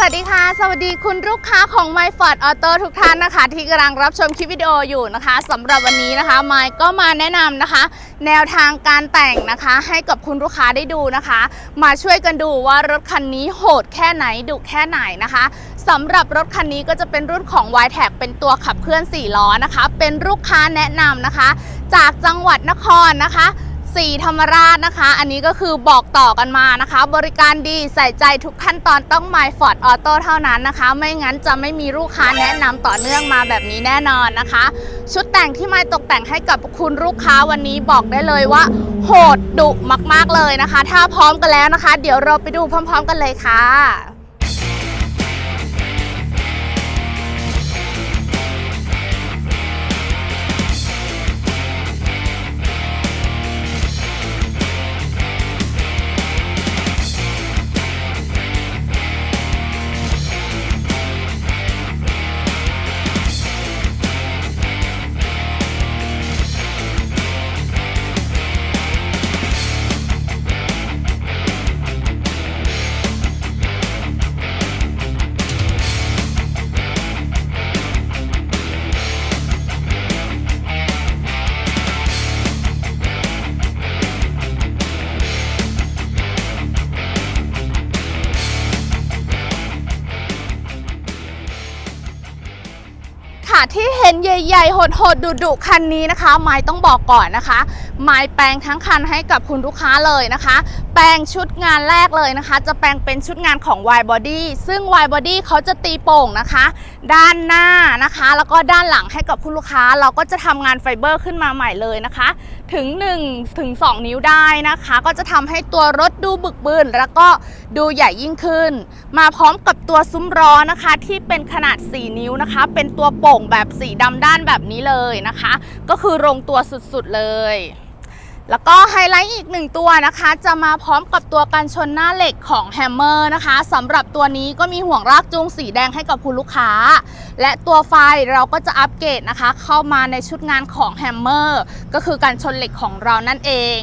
สวัสดีค่ะ สวัสดีคุณลูกค้าของ My Ford Auto ทุกท่านนะคะ ที่กำลังรับชมคลิปวิดีโออยู่นะคะสำหรับวันนี้นะคะ My ก็มาแนะนำนะคะ แนวทางการแต่งนะคะ ให้กับคุณลูกค้าได้ดูนะคะ มาช่วยกันดูว่ารถคันนี้โหดแค่ไหนดุแค่ไหนนะคะสำหรับรถคันนี้ก็จะเป็นรุ่นของ y t e c เป็นตัวขับเคลื่อน4ล้อนะคะ เป็นลูกค้าแนะนำนะคะ จากจังหวัดนครนะคะ สีธรรมราชนะคะ อันนี้ก็คือบอกต่อกันมานะคะ บริการดีใส่ใจทุกขั้นตอนต้อง My Ford Auto เท่านั้นนะคะ ไม่งั้นจะไม่มีลูกค้าแนะนำต่อเนื่องมาแบบนี้แน่นอนนะคะ ชุดแต่งที่ไม่ตกแต่งให้กับคุณลูกค้าวันนี้บอกได้เลยว่า โหดดุมากๆเลยนะคะ ถ้าพร้อมกันแล้วนะคะ เดี๋ยวเราไปดูพร้อม ๆ กันเลยค่ะ ที่เห็นใหญ่ๆ โหดๆดุๆคันนี้นะคะ ไม้ต้องบอกก่อนนะคะ ไม้แปลงทั้งคันให้กับคุณลูกค้าเลยนะคะ แปลงชุดงานแรกเลยนะคะ จะแปลงเป็นชุดงานของ Y Body ซึ่ง Y Body เขาจะตีโป่งนะคะ ด้านหน้านะคะ แล้วก็ด้านหลังให้กับคุณลูกค้า เราก็จะทำงานไฟเบอร์ขึ้นมาใหม่เลยนะคะ ถึง1ถึง2นิ้วได้นะคะ ก็จะทำให้ตัวรถดูบึกบึนแล้วก็ดูใหญ่ยิ่งขึ้น มาพร้อมกับตัวซุ้มล้อนะคะ ที่เป็นขนาด 4 นิ้วนะคะ เป็นตัวโป่งแบบสีดำด้านแบบนี้เลยนะคะ ก็คือลงตัวสุดๆเลย แล้วก็ไฮไลท์อีกหนึ่งตัวนะคะ จะมาพร้อมกับตัวกันชนหน้าเหล็กของแฮมเมอร์นะคะสำหรับตัวนี้ก็มีห่วงรากจูงสีแดงให้กับคุณลูกค้า และตัวไฟเราก็จะอัปเกรดนะคะ เข้ามาในชุดงานของแฮมเมอร์ก็คือการชนเหล็กของเรานั่นเอง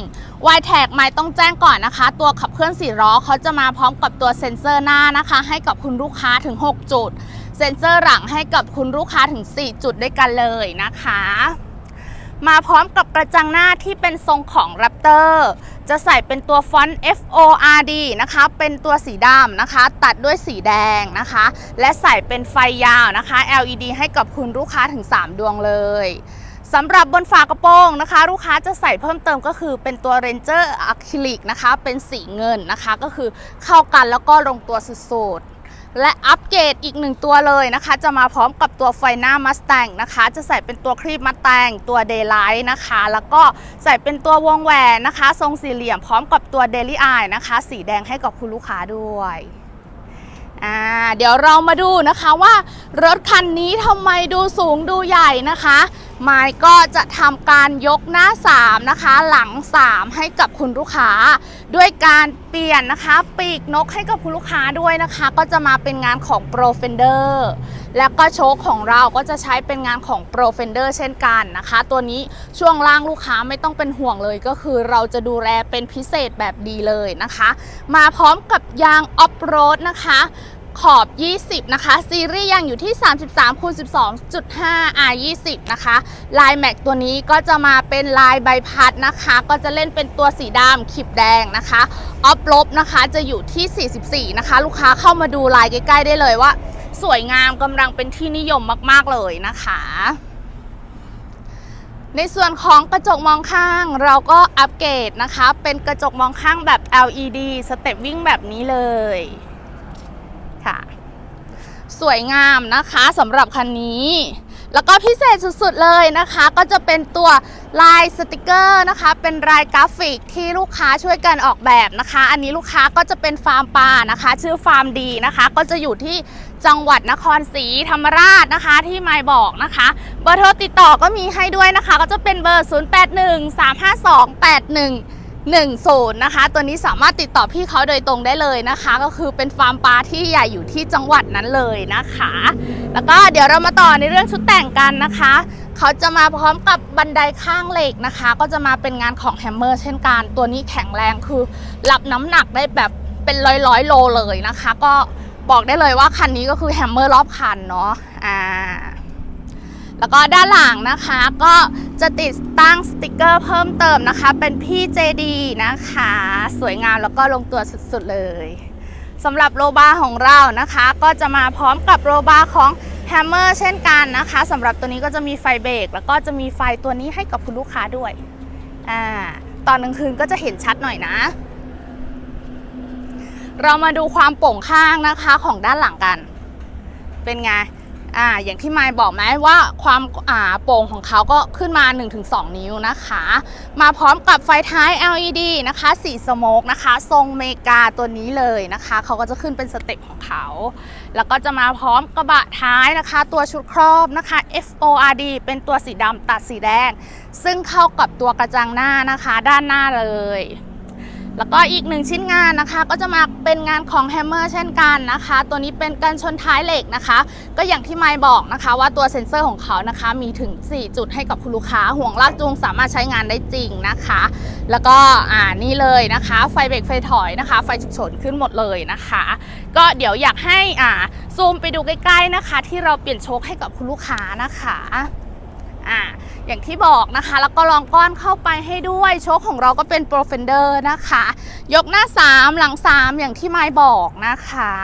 y t a g ไม่ต้องแจ้งก่อนนะคะ ตัวขับเคลื่อนสี่ล้อเขาจะมาพร้อมกับตัวเซ็นเซอร์หน้านะคะ ให้กับคุณลูกค้าถึง 6 จุด เซ็นเซอร์หลังให้กับคุณลูกค้าถึง 4 จุดด้วยกันเลยนะคะ มาพร้อมกับกระจังหน้าที่เป็นทรงของ Raptor จะใส่เป็นตัวฟอนต์ F O R D นะคะ เป็นตัวสีดำนะคะ ตัดด้วยสีแดงนะคะ และใส่เป็นไฟยาวนะคะ LED ให้กับคุณลูกค้าถึง 3 ดวงเลยสำหรับบนฝากระโปรงนะคะ ลูกค้าจะใส่เพิ่มเติมก็คือเป็นตัว Ranger Acrylic นะคะ เป็นสีเงินนะคะ ก็คือเข้ากันแล้วก็ลงตัวสุดๆ และอัปเกรดอีกหนึ่งตัวเลยนะคะ จะมาพร้อมกับตัวไฟหน้ามัส t ตงนะคะ จะใส่เป็นตัวครีบมัส t ตงตัวเดย์ไลท์นะคะ แล้วก็ใส่เป็นตัววงแหวนนะคะ ทรงสี่เหลี่ยมพร้อมกับตัวเดลี่อายนะคะ สีแดงให้กับคุณลูกค้าด้วยอ่าเดี๋ยวเรามาดูนะคะว่ารถคันนี้ทำไมดูสูงดูใหญ่นะคะ ไมายก็จะทำการยกหน้า 3 นะคะ หลัง 3 ให้กับคุณลูกค้า ด้วยการเปลี่ยนนะคะ ปีกนกให้กับคุณลูกค้าด้วยนะคะ ก็จะมาเป็นงานของ Pro Fender แล้วก็โชคของเราก็จะใช้เป็นงานของ Pro Fender เช่นกันนะคะ ตัวนี้ช่วงล่างลูกค้าไม่ต้องเป็นห่วงเลยก็คือเราจะดูแลเป็นพิเศษแบบดีเลยนะคะ มาพร้อมกับยางออฟโรดนะคะ ขอบ 20 นะคะ ซีรีส์ยังอยู่ที่ 33คูณ12.5 R 20 นะคะ ลายแม็กตัวนี้ก็จะมาเป็นลายใบพัดนะคะ ก็จะเล่นเป็นตัวสีดำขีบแดงนะคะ ออฟลบนะคะจะอยู่ที่ 44 นะคะ ลูกค้าเข้ามาดูลายใกล้ๆได้เลยว่า สวยงามกำลังเป็นที่นิยมมากๆเลยนะคะในส่วนของกระจกมองข้างเราก็อัปเกรดนะคะ เป็นกระจกมองข้างแบบ LED สเต็ปวิ่งแบบนี้เลย ค่ะ สวยงามนะคะสำหรับคันนี้ แล้วก็พิเศษสุดๆเลยนะคะ ก็จะเป็นตัวลายสติกเกอร์นะคะ เป็นลายกราฟิกที่ลูกค้าช่วยกันออกแบบนะคะ อันนี้ลูกค้าก็จะเป็นฟาร์มปลานะคะ ชื่อฟาร์มดีนะคะ ก็จะอยู่ที่จังหวัดนครศรีธรรมราชนะคะ ที่ไมบอกนะคะ เบอร์โทรติดต่อก็มีให้ด้วยนะคะ ก็จะเป็นเบอร์ 08135281 10นะคะ ตัวนี้สามารถติดต่อพี่เขาโดยตรงได้เลยนะคะ ก็คือเป็นฟาร์มปลาที่ใหญ่อยู่ที่จังหวัดนั้นเลยนะคะ แล้วก็เดี๋ยวเรามาต่อในเรื่องชุดแต่งกันนะคะ เขาจะมาพร้อมกับบันไดข้างเหล็กนะคะ ก็จะมาเป็นงานของแฮมเมอร์เช่นกัน ตัวนี้แข็งแรงคือรับน้ำหนักได้แบบเป็นร้อยร้อยโลเลยนะคะ ก็บอกได้เลยว่าคันนี้ก็คือแฮมเมอร์รอบคันเนาะอ่า แล้วก็ด้านหลังนะคะก็จะติดตั้งสติกเกอร์เพิ่มเติมนะคะ เป็นพี่เจดีนะคะ สวยงามแล้วก็ลงตัวสุดๆเลยสำหรับโรบาร์ของเรานะคะ ก็จะมาพร้อมกับโรบาร์ของแฮมเมอร์เช่นกันนะคะสำหรับตัวนี้ก็จะมีไฟเบรกแล้วก็จะมีไฟตัวนี้ให้กับคุณลูกค้าด้วยอ่าตอนกลางคืนก็จะเห็นชัดหน่อยนะ เรามาดูความโป่งข้างนะคะของด้านหลังกัน เป็นไง อ่าอย่างที่ไมค์บอกไหมว่าความอ่าโป่งของเขาก็ขึ้นมา 1-2 นิ้วนะคะ มาพร้อมกับไฟท้าย LED นะคะสีสโมกนะคะ ทรงเมกาตัวนี้เลยนะคะ เขาก็จะขึ้นเป็นสเต็ปของเขา แล้วก็จะมาพร้อมกระบะท้ายนะคะ ตัวชุดครอบนะคะ FORD เป็นตัวสีดำตัดสีแดง ซึ่งเข้ากับตัวกระจังหน้านะคะ ด้านหน้าเลย แล้วก็อีกหนึ่งชิ้นงานนะคะก็จะมาเป็นงานของแฮมเมอร์เช่นกันนะคะ ตัวนี้เป็นการชนท้ายเหล็กนะคะ ก็อย่างที่ไมค์บอกนะคะว่าตัวเซ็นเซอร์ของเขานะคะ มีถึง 4 จุดให้กับคุณลูกค้า ห่วงลากจูงสามารถใช้งานได้จริงนะคะ แล้วก็อ่านี่เลยนะคะ ไฟเบรกไฟถอยนะคะ ไฟฉุกเฉินขึ้นหมดเลยนะคะ ก็เดี๋ยวอยากให้อ่าซูมไปดูใกล้ๆนะคะ ที่เราเปลี่ยนโชคให้กับคุณลูกค้านะคะ อ่าอย่างที่บอกนะคะ แล้วก็ลองก้อนเข้าไปให้ด้วย โชคของเราก็เป็นโปรเฟนเดอร์นะคะ ยกหน้า 3 หลัง 3 อย่างที่ไม้บอกนะคะ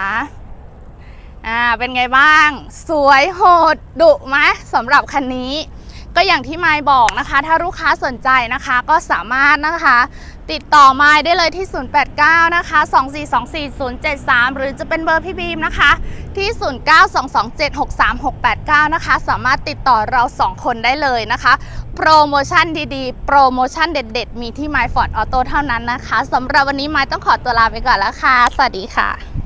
อ่าเป็นไงบ้าง สวยโหดดุไหมสำหรับคันนี้ ก็อย่างที่ไม้บอกนะคะ ถ้าลูกค้าสนใจนะคะก็สามารถนะคะ ติดต่อไม้ได้เลยที่ 089 นะคะ 2424073 หรือจะเป็นเบอร์พี่บีมนะคะ ที่ 0922763689 นะคะ สามารถติดต่อเรา 2 คนได้เลยนะคะ โปรโมชั่นดีๆ โปรโมชั่นเด็ดๆ มีที่ My Ford Auto เท่านั้นนะคะสำหรับวันนี้ไม้ต้องขอตัวลาไปก่อนแล้วค่ะ สวัสดีค่ะ